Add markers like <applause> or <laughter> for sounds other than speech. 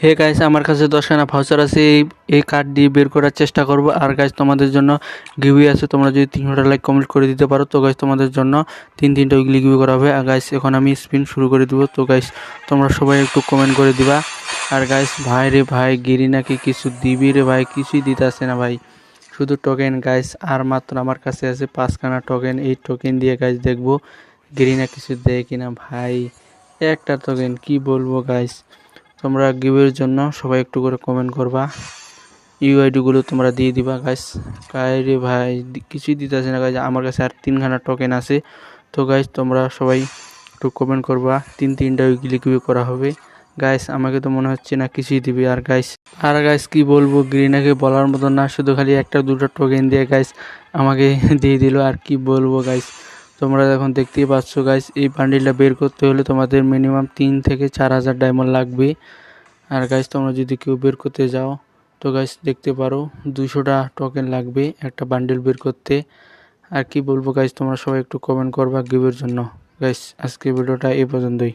Hey guys আমার কাছে দশখানা voucher আছে, এই এই কার্ড দিয়ে বের করার চেষ্টা করব। আর গাইস তোমাদের জন্য গিভি আছে, তোমরা যদি তিনশোটা লাইক কমেন্ট করে দিতে পারো, তো গাইস তোমাদের জন্য তিন তিনটা উইকলি গিভি করা হবে। আর গাইস এখন আমি স্পিন শুরু করে দিব, তো গাইস তোমরা সবাই একটু কমেন্ট করে দিবা। আর গাইস ভাই রে ভাই, গিরি নাকি কিছু দিবি রে ভাই? কিছুই দিতে আসে না ভাই। শুধু টোকেন গাইস আর মাত্র আমার কাছে আছে পাঁচখানা টোকেন এই টোকেন দিয়ে গাইস দেখব গিরি না কিছু দেয় কিনা ভাই। একটা টোকেন কি বলব গাইস তোমরা গিভের জন্য সবাই একটু করে কমেন্ট করবা। ইউআইডিগুলো তোমরা দিয়ে দিবা গাইস রে ভাই কিছুই দিতেছে না গাইস আমার কাছে আর তিনখানা টোকেন আছে। তো গাইস তোমরা সবাই একটু কমেন্ট করবা। তিন তিনটা উইকলি গিভ করা হবে। গাইস আমাকে তো মনে হচ্ছে না কিছুই দিবে। আর গাইস আর গাইস কি বলব? গ্রিনাকে বলার মতো না, শুধু খালি একটা দুটো টোকেন দিয়ে গাইস আমাকে <laughs> দিয়ে দিল। আর কি বলব গাইস তোমরা এখন দেখতেই পাচ্ছ গাইস এই বান্ডিলটা বের করতে হলে তোমাদের মিনিমাম তিন থেকে চার হাজার ডায়মন্ড লাগবে। আর গাইস তোমরা যদি কেউ বের করতে যাও, তো গাইস দেখতে পারো দুশোটা টোকেন লাগবে একটা বান্ডিল বের করতে। আর কি বলব গাইস তোমরা সবাই একটু কমেন্ট করবা গিভের জন্য। গাইস আজকে ভিডিওটা এই পর্যন্তই।